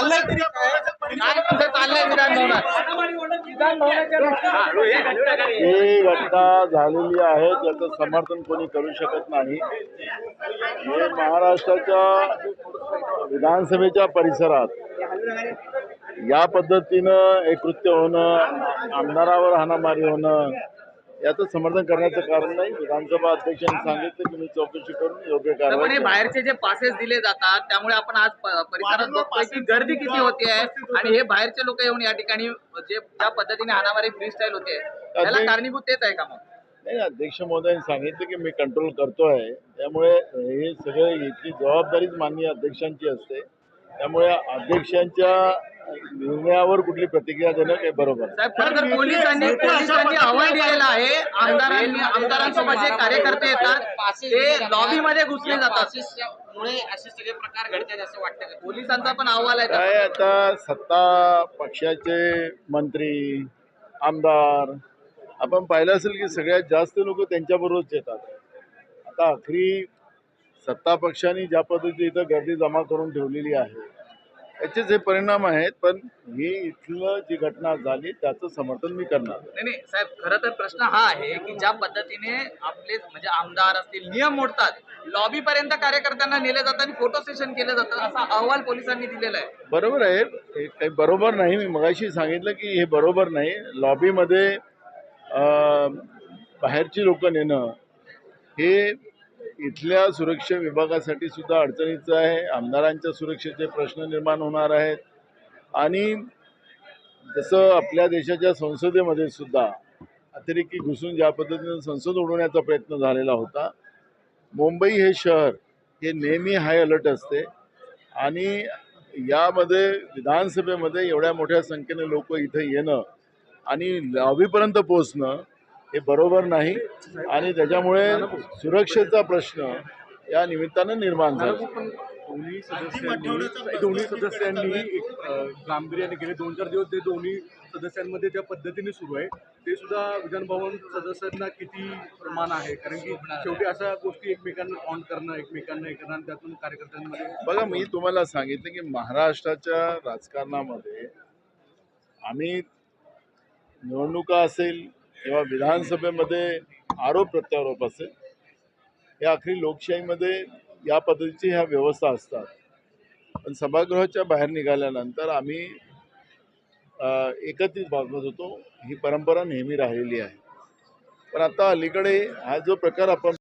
चाललंय तरी काय? चाललंय ही घटना झालेली आहे त्याचं समर्थन कोणी करू शकत नाही हे महाराष्ट्राच्या विधानसभेच्या परिसरात या पद्धतीनं एक कृत्य होणं आमदारावर हाणामारी होणं याचं समर्थन करण्याचं कारण नाही. विधानसभा अध्यक्षांनी सांगितलं की मी चौकशी करून योग्य कारवाई हे करेन. बाहेरचे जे पासेस दिले जातात त्यामुळे आपण आज परिसरात बघतोय की गर्दी किती होती आहे आणि हे बाहेरचे लोक येऊन या ठिकाणी जे ज्या पद्धतीने हाणामारी फ्री स्टाईल होते त्याला कारणीभूत तेच आहे का मग? नाही अध्यक्ष महोदयांनी सांगितलं की मी कंट्रोल करतोय. त्यामुळे हे सगळे इथली जबाबदारीच माननीय अध्यक्षांची असते. त्यामुळे अध्यक्षांच्या निर्णयावर कुठली प्रतिक्रिया देणं काही बरोबर. साहेब खरं तर पोलिसांनी पोलिसांनी अहवाल दिलेला आहे आमदारांनी आमदारांसोबत जे कार्यकर्ते येतात ते लॉबीमध्ये घुसले जातात मुळे असे सगळे प्रकार घडतात असं वाटतं का? पोलिसांचा पण अहवाल आहे काय. आता सत्ता पक्षाचे मंत्री आमदार आपण पाहिलं असेल की सगळ्यात जास्त लोक त्यांच्याबरोबरच येतात आता आखरी सत्ता पक्षाने ज्या पद्धतीने इथं गर्दी जमा करून ठेवलेली आहे याचेच हे परिणाम आहेत पण ही इथलं जी घटना झाली त्याचं समर्थन मी करणार. नाही नाही साहेब खरं तर प्रश्न हा आहे की ज्या पद्धतीने आपले म्हणजे आमदार असतील नियम मोडतात लॉबी पर्यंत कार्यकर्त्यांना नेले जातात आणि फोटो सेशन केलं जातं असा अहवाल पोलिसांनी दिलेला आहे. बरोबर आहे हे काही बरोबर नाही मी मगाशी सांगितलं की हे बरोबर नाही. लॉबीमध्ये बाहेरची लोक नेणं हे इथल्या सुरक्षा विभागासाठी सुद्धा अडचणीचं आहे. आमदारांच्या सुरक्षेचे प्रश्न निर्माण होणार आहेत. आणि जसं आपल्या देशाच्या संसदेमध्ये सुद्धा अतिरेकी घुसून ज्या पद्धतीनं संसद उडवण्याचा प्रयत्न झालेला होता मुंबई हे शहर हे नेहमी हाय अलर्ट असते. आणि यामध्ये विधानसभेमध्ये एवढ्या मोठ्या संख्येने लोक इथं येणं आणि लॉबीपर्यंत पोचणं हे बरोबर नाही आणि त्याच्यामुळे सुरक्षेचा प्रश्न या निमित्तानं निर्माण झाला. दोन्ही सदस्यांनी दोन्ही सदस्यांनी गांभीर्याने गेले. दोन चार दिवस ते दोन्ही सदस्यांमध्ये ज्या पद्धतीने सुरू आहे ते सुद्धा विधान भवन सदस्यांना किती प्रमाण आहे? कारण की शेवटी अशा गोष्टी एकमेकांना ऑन करणं एकमेकांना हे करणं त्यातून कार्यकर्त्यांमध्ये बघा मी तुम्हाला सांगितलं की महाराष्ट्राच्या राजकारणामध्ये आम्ही निवडणुका असेल किंवा विधानसभेमध्ये आरोप प्रत्यारोप असेल या आखरी लोकशाहीमध्ये या पद्धतीची ह्या व्यवस्था असतात. पण सभागृहाच्या बाहेर निघाल्यानंतर आम्ही एकत्रित वागत होतो. ही परंपरा नेहमी राहिलेली आहे. पण आता अलीकडे हा जो प्रकार आपण